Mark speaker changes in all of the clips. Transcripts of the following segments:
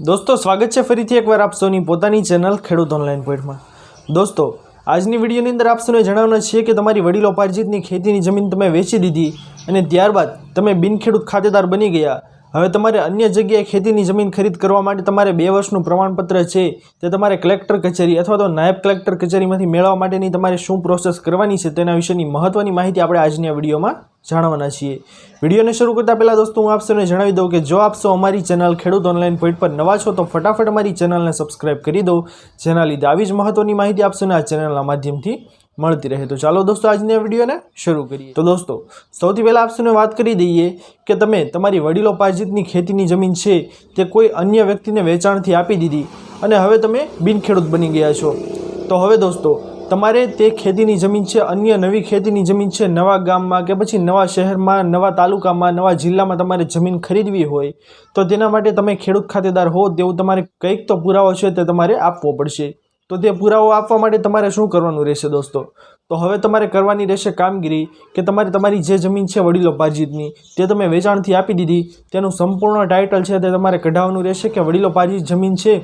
Speaker 1: દોસ્તો, સ્વાગત છે ફરીથી એકવાર આપ પોતાની ચેનલ ખેડૂત ઓનલાઈન પોઈન્ટમાં દોસ્તો, આજની વિડીયોની અંદર આપ જણાવવાનું છે કે તમારી વડીલો પાર્જિતની ખેતીની જમીન તમે વેચી દીધી અને ત્યારબાદ તમે બિનખેડૂત ખાતેદાર બની ગયા. હવે તમારે અન્ય જગ્યાએ ખેતીની જમીન ખરીદ કરવા માટે તમારે બે વર્ષનું પ્રમાણપત્ર છે, તે તમારે કલેક્ટર કચેરી અથવા તો નાયબ કલેક્ટર કચેરીમાંથી મેળવવા માટેની તમારે શું પ્રોસેસ કરવાની છે, તેના વિશેની મહત્ત્વની માહિતી આપણે આજની વિડીયોમાં જાણવાના છીએ. વિડીયોને શરૂ કરતાં પહેલાં દોસ્તો, હું આપશો સૌને જણાવી દઉં કે જો આપશો અમારી ચેનલ ખેડૂત ઓનલાઈન પોઈન્ટ પર નવા છો, તો ફટાફટ અમારી ચેનલને સબસ્ક્રાઇબ કરી દો. જેના લીધે આવી જ મહત્ત્વની માહિતી આપ આ ચેનલના માધ્યમથી મળતી રહે. તો ચાલો દોસ્તો, આજની વિડીયોને શરૂ કરીએ. તો દોસ્તો, સૌથી પહેલાં આપશોને વાત કરી દઈએ કે તમે તમારી વડીલોપાર્જિતની ખેતીની જમીન છે તે કોઈ અન્ય વ્યક્તિને વેચાણથી આપી દીધી અને હવે તમે બિનખેડૂત બની ગયા છો. તો હવે દોસ્તો, તમારે તે ખેતીની જમીન છે, અન્ય નવી ખેતીની જમીન છે, નવા ગામમાં કે પછી નવા શહેરમાં, નવા તાલુકામાં, નવા જિલ્લામાં તમારે જમીન ખરીદવી હોય, તો તેના માટે તમે ખેડૂત ખાતેદાર હો તેવું તમારે કંઈક તો પુરાવો છે તે તમારે આપવો પડશે. તો તે પુરાવો આપવા માટે તમારે શું કરવાનું રહેશે દોસ્તો? તો હવે તમારે કરવાની રહેશે કામગીરી કે તમારે તમારી જે જમીન છે વડીલો પારજીતની, તે તમે વેચાણથી આપી દીધી, તેનું સંપૂર્ણ ટાઇટલ છે તે તમારે કઢાવવાનું રહેશે કે વડીલો પારજીત જમીન છે,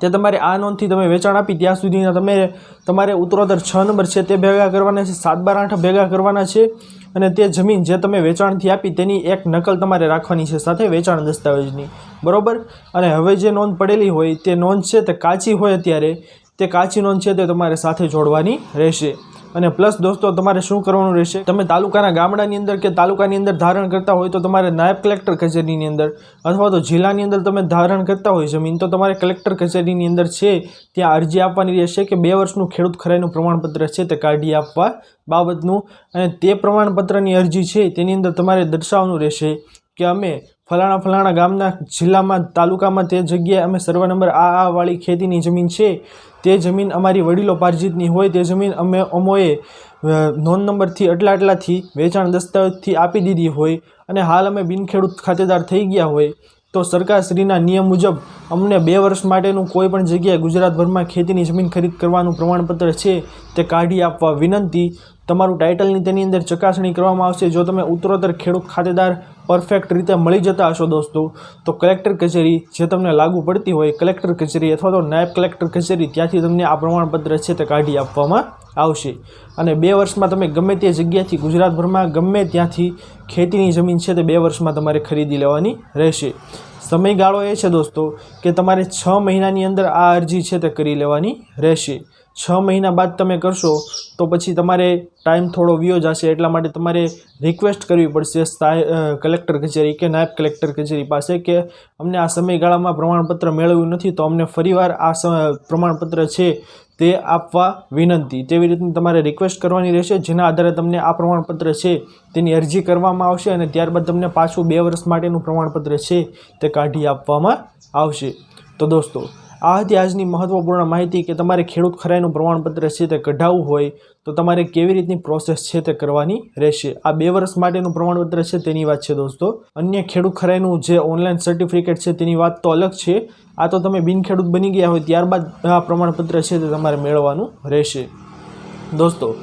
Speaker 1: તે તમારે આ નોંધથી તમે વેચાણ આપી ત્યાં સુધીના તમે તમારે ઉત્તરોત્તર છ નંબર છે તે ભેગા કરવાના છે, સાત બાર આઠ ભેગા કરવાના છે અને તે જમીન જે તમે વેચાણથી આપી તેની એક નકલ તમારે રાખવાની છે, સાથે વેચાણ દસ્તાવેજની. બરાબર? અને હવે જે નોંધ પડેલી હોય તે નોંધ છે તે કાચી હોય અત્યારે. તે કાચી નોંધ છે તે તમારે સાથે જોડવાની રહેશે. અને પ્લસ દોસ્તો, તમારે શું કરવાનું રહેશે? તમે તાલુકાના ગામડાની અંદર કે તાલુકાની અંદર ધારણ કરતા હોય તો તમારે નાયબ કલેક્ટર કચેરીની અંદર અથવા તો જિલ્લાની અંદર તમે ધારણ કરતા હોય જમીન તો તમારે કલેક્ટર કચેરીની અંદર છે, ત્યાં અરજી આપવાની રહેશે કે બે વર્ષનું ખેડૂત ખરાઈનું પ્રમાણપત્ર છે તે કાઢી આપવા બાબતનું. અને તે પ્રમાણપત્રની અરજી છે, તેની અંદર તમારે દર્શાવવાનું રહેશે કે અમે ફલાણા ફલાણા ગામના જિલ્લામાં, તાલુકામાં તે જગ્યાએ અમે સર્વે નંબર આ આ વાળી ખેતીની જમીન છે. તે જમીન અમારી વડીલો પાર્જિતની હોય, તે જમીન અમે અમોએ નોંધ નંબરથી આટલા આટલાથી વેચાણ દસ્તાવેજથી આપી દીધી હોય અને હાલ અમે બિનખેડૂત ખાતેદાર થઈ ગયા હોય. તો સરકારશ્રીના નિયમ મુજબ અમને બે વર્ષ માટેનું કોઈ પણ જગ્યાએ ગુજરાતભરમાં ખેતીની જમીન ખરીદ કરવાનું પ્રમાણપત્ર છે તે કાઢી આપવા વિનંતી. તમારું ટાઇટલની તેની અંદર ચકાસણી કરવામાં આવશે. જો તમે ઉત્તરોત્તર ખેડૂત ખાતેદાર પરફેક્ટ રીતે મળી જતા હશો દોસ્તો, તો કલેક્ટર કચેરી જે તમને લાગુ પડતી હોય, કલેક્ટર કચેરી અથવા તો નાયબ કલેક્ટર કચેરી, ત્યાંથી તમને આ પ્રમાણપત્ર છે તે કાઢી આપવામાં આવશે. અને બે વર્ષમાં તમે ગમે તે જગ્યાથી ગુજરાતભરમાં ગમે ત્યાંથી ખેતીની જમીન છે તે બે વર્ષમાં તમારે ખરીદી લેવાની રહેશે. સમયગાળો એ છે દોસ્તો કે તમારે છ મહિનાની અંદર આ અરજી છે તે કરી લેવાની રહેશે. છ મહિના બાદ તમે કરશો તો પછી તમારે ટાઈમ થોડો વ્યો જશે એટલા માટે તમારે રિક્વેસ્ટ કરવી પડશે કલેક્ટર કચેરી કે નાયબ કલેક્ટર કચેરી પાસે કે અમને આ સમયગાળામાં પ્રમાણપત્ર મેળવ્યું નથી તો અમને ફરીવાર આ પ્રમાણપત્ર છે તે આપવા વિનંતી. તેવી રીતની તમારે રિક્વેસ્ટ કરવાની રહેશે, જેના આધારે તમને આ પ્રમાણપત્ર છે તેની અરજી કરવામાં આવશે અને ત્યારબાદ તમને પાછું બે વર્ષ માટેનું પ્રમાણપત્ર છે તે કાઢી આપવામાં આવશે. તો દોસ્તો આ હતી આજની મહત્ત્વપૂર્ણ માહિતી કે તમારે ખેડૂત ખરાઈનું પ્રમાણપત્ર છે તે કઢાવવું હોય તો તમારે કેવી રીતની પ્રોસેસ છે તે કરવાની રહેશે. આ બે વર્ષ માટેનું પ્રમાણપત્ર છે તેની વાત છે દોસ્તો. અન્ય ખેડૂત ખરાઈનું જે ઓનલાઈન સર્ટિફિકેટ છે તેની વાત તો અલગ છે. આ તો તમે બિનખેડૂત બની ગયા હોય ત્યારબાદ આ પ્રમાણપત્ર છે તે તમારે મેળવવાનું રહેશે. દોસ્તો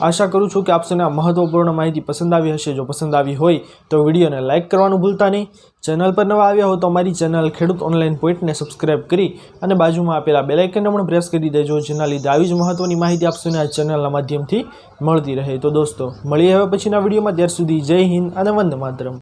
Speaker 1: આશા કરું છું કે આપસને આ મહત્વપૂર્ણ માહિતી પસંદ આવી હશે. જો પસંદ આવી હોય તો વિડીયોને લાઇક કરવાનું ભૂલતા નહીં. ચેનલ પર નવા આવ્યા હો તો અમારી ચેનલ ખેડૂત ઓનલાઈન પોઈન્ટને સબસ્ક્રાઇબ કરી અને બાજુમાં આપેલા બેલાઇકનને પણ પ્રેસ કરી દેજો, જેના લીધે આવી જ મહત્ત્વની માહિતી આપસને આ ચેનલના માધ્યમથી મળતી રહે. તો દોસ્તો, મળીએ હવે પછીના વિડીયોમાં. ત્યાર સુધી જય હિન્દ અને વંદે માતરમ.